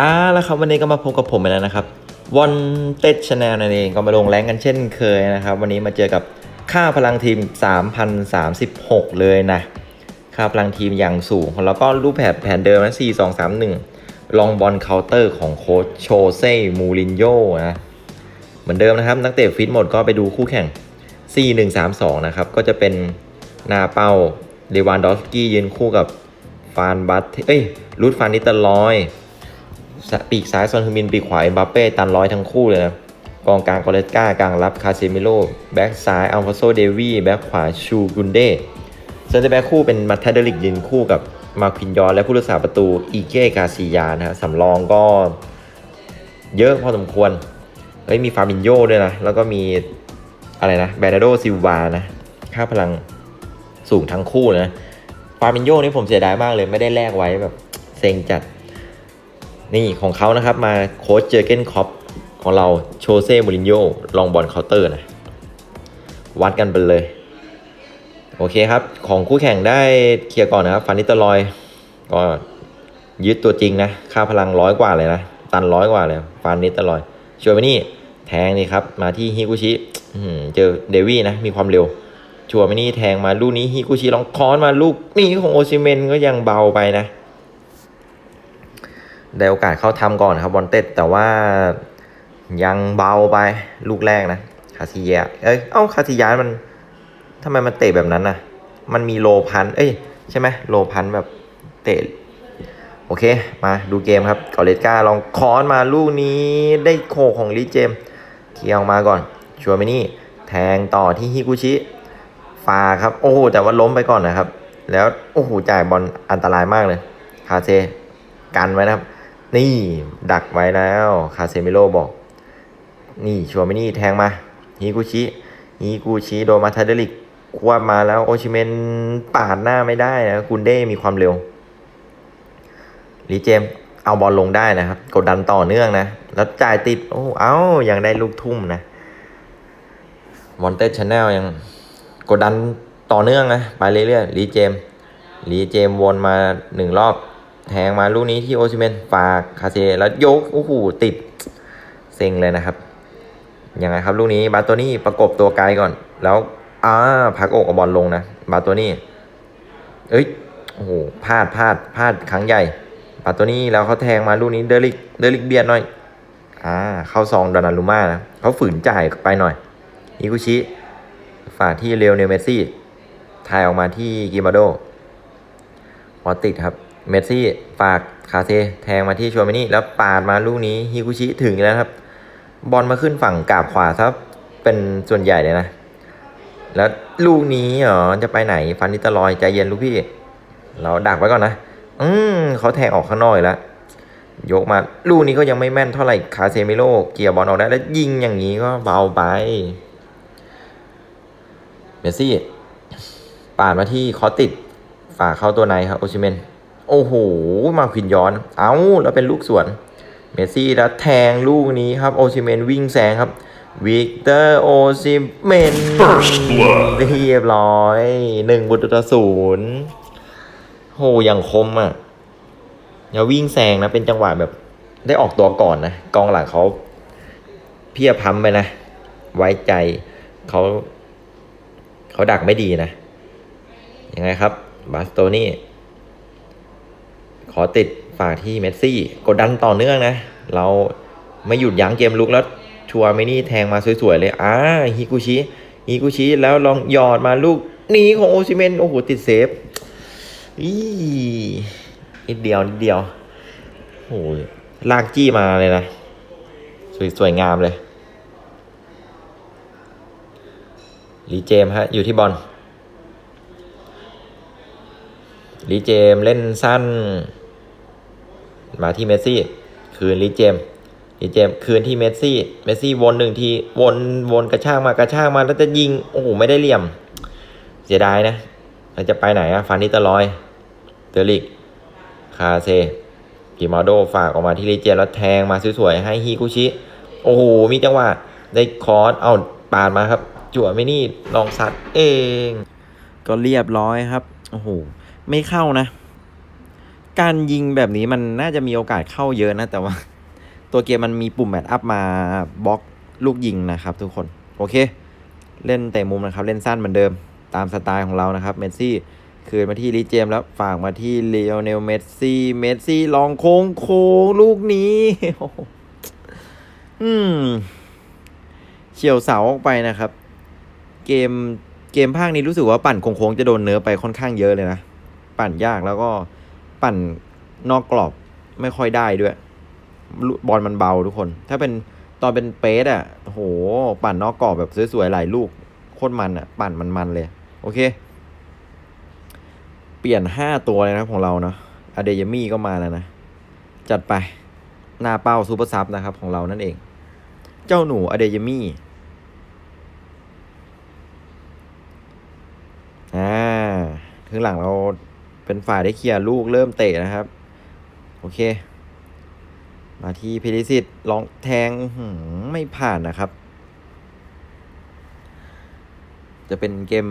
อ่าแล้วครับวันนี้ก็มาพบกับผมอีกแล้วนะครับวันเต็ดชาแนลนั่นเองก็มาลงแรงกันเช่นเคยนะครับ วันนี้มาเจอกับค่าพลังทีม 3,036 เลยนะ ค่าพลังทีมอย่างสูงแล้วก็รูปแบบแผนเดิมนะ4 2 3 1 ลองบอลเคาน์เตอร์ของโค้ชโชเซ่มูรินโญ่นะ เหมือนเดิมนะครับนักเตะฟิตหมดก็ไปดูคู่แข่ง 4 1 3 2 นะครับ ก็จะเป็นนาเป้าเลวานดอฟสกี้ยืนคู่กับฟานบัตเอ้ยรูดฟานนิตเตอร์ลอย ปีกซ้ายซอนฮึมินปีกขวาเอ็มบัปเป้ตันร้อยทั้งคู่เลยนะกองกลางกอเลสกากลางรับคาเซมิโลแบ็กซ้ายอัลฟาโซเดวีแบ็กขวาชูกุนเดเซนเตอร์แบ็กคู่เป็นมัตเทเดลิกยืนคู่กับมาคินยอนและผู้รักษาประตูอีเก้กาซิยานะฮะสำรองก็เยอะพอสมควรเฮ้ยมีฟาบินโยด้วยนะ แล้วก็มีอะไรนะแบรนาโดซิลวานะ ค่าพลังสูงทั้งคู่นะฟาบินโยนี่ผมเสียดายมากเลยไม่ได้แลกไว้แบบเซ็งจัด นี่ของเขานะครับมาโค้ชเจอเกนคอปของเราโชเซ่มูรินโญ่ลองบอลเคาน์เตอร์นะ วัดกันไปเลย โอเคครับ ของคู่แข่งได้เคลียร์ก่อนนะครับฟานิตลอยก็ยึดตัวจริงนะ ค่าพลังร้อยกว่าเลยนะ ตันร้อยกว่าเลยฟานิตลอยช่วยไปนี่แทงนี่ครับ มาที่ฮิกุชิเจอเดวี่นะ มีความเร็ว ชัวร์ไปนี่แทงมาลูกนี้ฮิกุชิลองคอนมาลูกนี้ของโอซิเมนก็ยังเบาไปนะ ได้โอกาสเข้าทำก่อนครับบอลเต็ดแต่ว่ายังเบาไปลูกแรกนะคาซิยะเอ้ยเอ้าคาซิยะมันทำไมมันเตะแบบนั้นนะมันมีโลพัน เอ้ย ใช่ไหมโลพันแบบเตะ โอเค มาดูเกมครับกอเลสกาลองคอนมาลูกนี้ได้โคของลิเจมเคียงมาก่อน ชัวร์ไหมนี่ แทงต่อที่ฮิกุชิ ฟาครับ โอ้โห แต่ว่าล้มไปก่อนนะครับ แล้ว โอ้โห จ่ายบอลอันตรายมากเลย คาเซ กันไว้นะครับ นี่ดักไว้แล้วคาเซมิโลบอก นี่ชัวร์ไม่นี่แทงมาฮิกุชิฮิกุชิโดมาทาเดลิกควบมาแล้วโอชิเมนปาดหน้าไม่ได้นะกุนเด้มีความเร็วลีเจมเอาบอลลงได้นะครับ กดดันต่อเนื่องนะ แล้วจ่ายติด โอ้ เอ้ายังได้ลูกทุ่มนะวอนเต็ดชาแนลยัง กดดันต่อเนื่องนะ ไปเรื่อยๆลีเจมลีเจมวนมาหนึ่งรอบ แทงมาลูกนี้ที่โอชิเมนฝากคาเซแล้วยกโอ้โหติดเซ็งเลยนะครับยังไงครับลูกนี้บาโตนี่ประกบตัวไกลก่อน แล้วอ่าพักอกเอาบอลลงนะบาโตนี่เอ้ยโอ้โหพลาดพลาดพลาดครั้งใหญ่บาโตนี่แล้วเขาแทงมาลูกนี้เดลิกเดลิกเบียดหน่อยอ่าเข้าซองดอนารุม่านะเขาฝืนจ่ายไปหน่อยอิกุชิฝากที่เรวเนลเมซี่ทายออกมาที่กิมาโดพอติดครับ เมสซี่ฝากคาเซแทงมาที่ชัวร์มินี่แล้วปาดมาลูกนี้ฮิกุชิถึงแล้วครับ บอลมาขึ้นฝั่งกาบขวาครับเป็นส่วนใหญ่เลยนะ แล้วลูกนี้เหรอจะไปไหนฟันนิตลอยใจเย็นลูกพี่ เราดักไว้ก่อนนะ อืมเขาแทงออกข้างนอกอีกแล้วยกมาลูกนี้ก็ยังไม่แม่นเท่าไหร่คาเซมิโลเกี่ยบอลออกได้แล้วยิงอย่างนี้ก็เบาไปเมสซี่ปาดมาที่คอติดฝากเข้าตัวในครับโอชิเมน โอ้โห มาควินย้อน เอาแล้วเป็นลูกสวน เมสซี่แล้วแทงลูกนี้ครับ โอชิเมนวิ่งแซงครับ วิกเตอร์โอซิเมน First blood เรียบร้อยหนึ่งบุตรศูนย์โหอย่างคมอะอย่าวิ่งแซงนะ เป็นจังหวะแบบ ได้ออกตัวก่อนนะ กองหลังเขาเพียบพัมไปนะ ไว้ใจเขาเขาดักไม่ดีนะ ยังไงครับ บาสโตนี่ ขอติดฝากที่เมสซี่กดดันต่อเนื่องนะ เราไม่หยุดยั้งเกมลุกแล้วชัวร์ไม่นี่แทงมาสวยๆเลยอ่าฮิกุชิฮิกุชิแล้วลองหยอดมาลูกนี้ของโอซิเมนโอ้โหติดเซฟอีนิดเดียวนิดเดียวโอ้ยลากจี้มาเลยนะ สวยสวยงามเลยลีเจมฮะ อยู่ที่บอล ลีเจมเล่นสั้น มาที่เมสซี่ คืนลีเจมลีเจมคืนที่เมสซี่ เมสซี่วนหนึ่งที วนวนกระชากมากระชากมาแล้วจะยิง โอ้โห ไม่ได้เหลี่ยม เสียดายนะเราจะไปไหนอะฟานิตลอย เตอริก คาเซกิมาโดฝากออกมาที่ลีเจมแล้วแทงมาสวยๆ ให้ฮิกุชิ โอ้โห มีจังหวะได้คอร์สเอาปาดมาครับ จั่วไม่นี่ลองสัตว์เอง ก็เรียบร้อยครับ โอ้โห ไม่เข้านะ การยิงแบบนี้มันน่าจะมีโอกาสเข้าเยอะนะ แต่ว่า ตัวเกมมันมีปุ่มแมทอัพมาบล็อกลูกยิงนะครับ ทุกคน โอเค เล่นเตะมุมนะครับ เล่นสั้นเหมือนเดิมตามสไตล์ของเรานะครับ เมสซี่คืนมาที่ลีเจมแล้วฝากมาที่เลโอเนลเมสซี่เมสซี่ลองโค้งโค้งลูกนี้ อืมเฉียวเสาออกไปนะครับ เกมเกมภาคนี้รู้สึกว่าปั่นโค้งๆจะโดนเนื้อไปค่อนข้างเยอะเลยนะ ปั่นยากแล้วก็ปั่นนอกกรอบไม่ค่อยได้ด้วย บอลมันเบาทุกคน ถ้าเป็นตอนเป็นเปสอะโอ้โห ปั่นนอกกรอบแบบสวยๆหลายลูกโคตรมันอะ ปั่นมันๆเลย โอเค เปลี่ยนห้าตัวเลยนะของเราเนาะอเดยมี่ก็มาแล้วนะ จัดไปหน้าเป้าซูเปอร์ซับนะครับของเรานั่นเอง เจ้าหนูอเดยมี่อ่าถึงหลังเรา เป็นฝ่ายได้เคลียร์ลูกเริ่มเตะนะครับ โอเค มาที่พิริสิทธิ์ลองแทงไม่ผ่านนะครับ จะเป็นเกม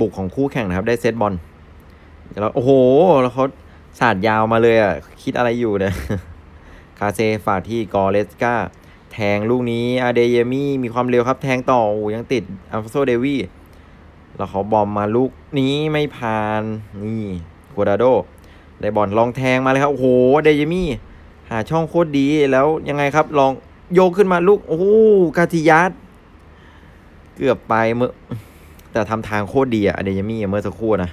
บุกของคู่แข่งนะครับ ได้เซตบอลแล้วโอ้โห แล้วเขาสาดยาวมาเลยอะ คิดอะไรอยู่เนี่ยคาเซฝากที่กอเลสกาแทงลูกนี้อาเดเยมี่มีความเร็วครับ แทงต่ออยังติดอัลฟาโซเดวีแล้วเขาบอมมาลูกนี้ไม่ผ่าน นี่ กัวดาโดได้บอลลองแทงมาเลยครับโอ้โหเดเยมี่หาช่องโคตรดีแล้วยังไงครับ ลองโยกขึ้นมาลูกโอ้โหกาทิยัสเกือบไปเมื่อ แต่ทำทางโคตรดีอะเดเยมี่เมื่อสักครู่นะ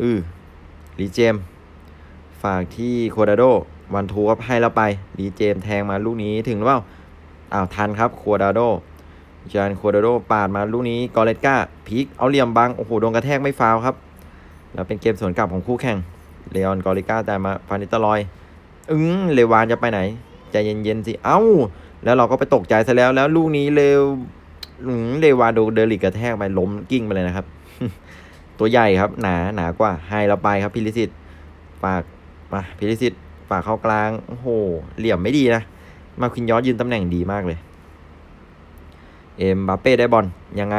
อือลีเจม ฝากที่โคดาโดวันทูครับให้แล้วไปลีเจมแทงมาลูกนี้ถึงหรือเปล่าอ้าวทันครับโคดาโดจานโคดาโดปาดมาลูกนี้กอเลตกาพีกเอาเหลี่ยมบังโอ้โหโดนกระแทกไม่ฟาวครับ แล้วเป็นเกมสวนกลับของคู่แข่งเลออนกอริก้าแต่มาฟานิตลอย อึ้งเลวานจะไปไหน ใจเย็นๆสิ เอ้า แล้วเราก็ไปตกใจซะแล้ว แล้วลูกนี้เลวอืมเลวานโดเดลิกกระแทกไปล้มกิ้งไปเลยนะครับ ตัวใหญ่ครับ หนาหนากว่าให้เราไปครับพิริสิทธิ์ฝากมาพิริสิทธิ์ฝากเข้ากลาง โอ้โห เหลี่ยมไม่ดีนะ มาคินยอสยืนตำแหน่งดีมากเลย เอ็มบัปเป้ได้บอลยังไง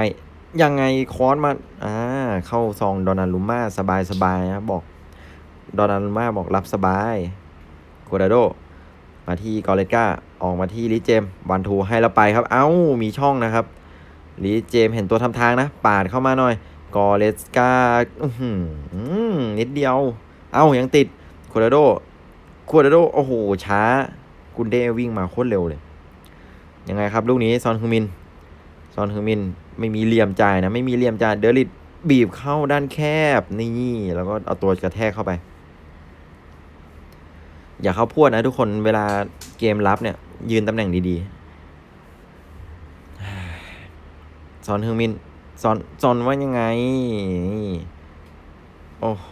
ยังไงคอสมาอ่าเข้าซองดอนารุม่าสบายสบายนะบอกดอนารุม่าบอกรับสบายโคดาโด มาที่กอเลกาออกมาที่ลิเจมวันทูให้เราไปครับ เอ้ามีช่องนะครับลิเจมเห็นตัวทำทางนะ ปาดเข้ามาหน่อยกอเลสกาอื้อหือนิดเดียว เอ้ายังติดโคดาโดโคดาโดโอ้โหช้า กุนเดวิ่งมาโคตรเร็วเลย ยังไงครับ ลูกนี้ซอนฮึมิน ซอนฮึมิน ไม่มีเหลี่ยมจ่ายนะ ไม่มีเหลี่ยมจ่ายเดลิดบีบเข้าด้านแคบนี่แล้วก็เอาตัวกระแทกเข้าไป อย่าเข้าพวดนะทุกคนเวลาเกมรับเนี่ย ยืนตำแหน่งดีๆซอนฮึงมินซอนซอนว่ายังไง โอ้โห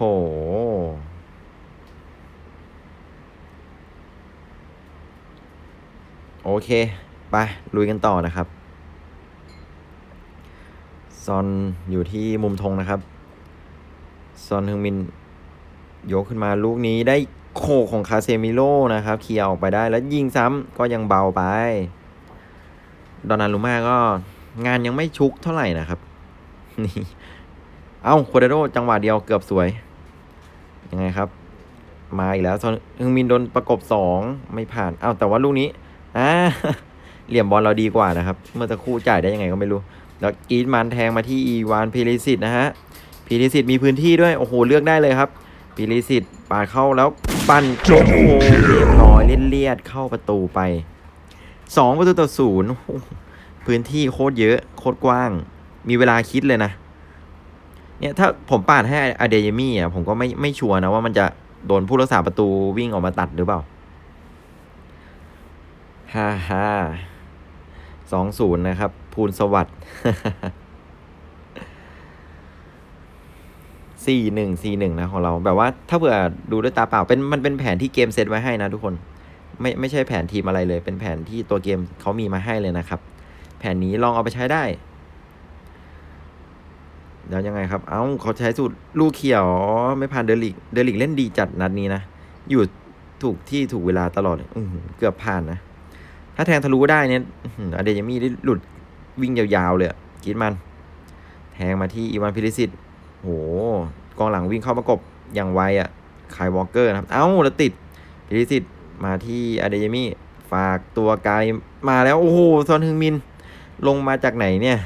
โอเค ไป ลุยกันต่อนะครับ ซอนอยู่ที่มุมธงนะครับ ซอนฮึงมินยกขึ้นมาลูกนี้ได้โคของคาเซมิโลนะครับเคลียร์ออกไปได้แล้วยิงซ้ำก็ยังเบาไป ดอนารุมาก็งานยังไม่ชุกเท่าไหร่นะครับ นี่ เอ้าโคเดโดจังหวะเดียวเกือบสวย ยังไงครับ มาอีกแล้วซอนฮึงมินโดนประกบสองไม่ผ่าน เอ้าแต่ว่าลูกนี้อ่าเหลี่ยมบอลเราดีกว่านะครับ เมื่อสักครู่จ่ายได้ยังไงก็ไม่รู้ แล้วกรีดมันแทงมาที่อีวานพีริสิตนะฮะพีริสิตมีพื้นที่ด้วยโอ้โหเลือกได้เลยครับพีริสิตปาดเข้าแล้วปั่นโอ้โหเรียบร้อยเลียดๆเข้าประตูไปสองประตูต่อศูนย์โอ้โหพื้นที่โคตรเยอะโคตรกว้าง มีเวลาคิดเลยนะเนี่ยถ้าผมปาดให้อเดยมี่อะผมก็ไม่ไม่ชัวร์นะว่ามันจะโดนผู้รักษาประตูวิ่งออกมาตัดหรือเปล่าฮ่าฮ่า สองศูนย์นะครับ ภูลสวัสดิ์สี่หนึ่งสี่หนึ่งนะของเรา แบบว่าถ้าเผื่อดูด้วยตาเปล่าเป็นมันเป็นแผนที่เกมเซตไว้ให้นะทุกคน ไม่ไม่ใช่แผนทีมอะไรเลย เป็นแผนที่ตัวเกมเขามีมาให้เลยนะครับ แผนนี้ลองเอาไปใช้ได้แล้วยังไงครับ เอ้าเขาใช้สูตรลูกเขียวไม่ผ่านเดลิก เดลิกเล่นดีจัดนัดนี้นะ อยู่ถูกที่ถูกเวลาตลอดอเกือบผ่านนะ ถ้าแทงทะลุได้เนี่ยอเดยามีได้หลุดวิ่งยาวๆเลยคิดมัน แทงมาที่อีวานพิริสิตโหกองหลังวิ่งเข้าประกบอย่างไวอะคายวอลเกอร์นะครับ เอ้าแล้วติดพิริสิทธิ์มาที่อเดยมีฝากตัวไกลมาแล้ว โอ้โหซอนฮึงมิน ลงมาจากไหนเนี่ย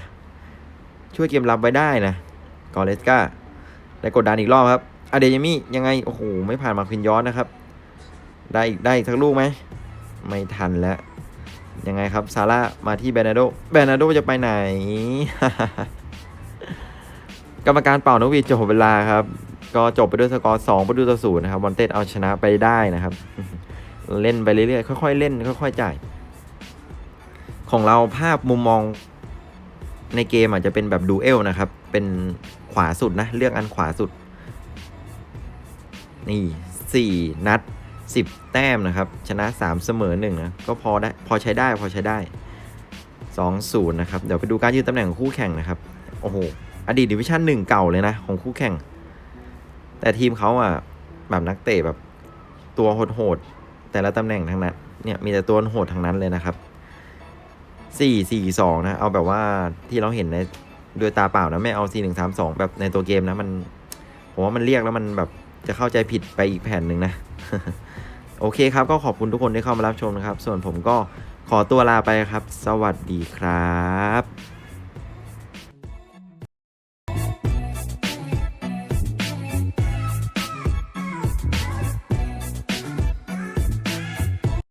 ช่วยเกมรับไว้ได้นะกอเลสกาได้กดดันอีกรอบครับอเดยมียังไง โอ้โห ไม่ผ่านมาคินยอสนะครับ ได้อีกได้อีกสักลูกไหม ไม่ทันแล้ว ยังไงครับซาร่ามาที่แบนาโดแบนาโดจะไปไหน กรรมการเป่านกหวีดจบเวลาครับ ก็จบไปด้วยสกอร์2ประตูต่อศูนย์นะครับวอนเต็ดเอาชนะไปได้นะครับ เล่นไปเรื่อยๆค่อยๆเล่นค่อยๆจ่าย ของเราภาพมุมมองในเกมอาจจะเป็นแบบดูเอลนะครับ เป็นขวาสุดนะ เลือกอันขวาสุด นี่ 4 นัด 10 แต้มนะครับ ชนะ 3 เสมอ1นะก็พอได้พอใช้ได้พอใช้ได้ 2-0นะครับเดี๋ยวไปดูการยืนตำแหน่งของคู่แข่งนะครับโอ้โหอดีตดิวิชั่นหนึ่งเก่าเลยนะ ของคู่แข่ง แต่ทีมเขาอะแบบนักเตะแบบตัวโหดๆแต่ละตำแหน่งทั้งนั้นเนี่ยมีแต่ตัวโหดทั้งนั้นเลยนะครับสี่สี่สองนะ เอาแบบว่าที่เราเห็นในด้วยตาเปล่านะ ไม่เอาสี่หนึ่งสามสองแบบในตัวเกมนะ มัน ผมว่ามันเรียกแล้วมันแบบ จะเข้าใจผิดไปอีกแผ่นหนึ่งนะ โอเคครับก็ขอบคุณทุกคนที่เข้ามารับชมนะครับ ส่วนผมก็ขอตัวลาไปครับ สวัสดีครับ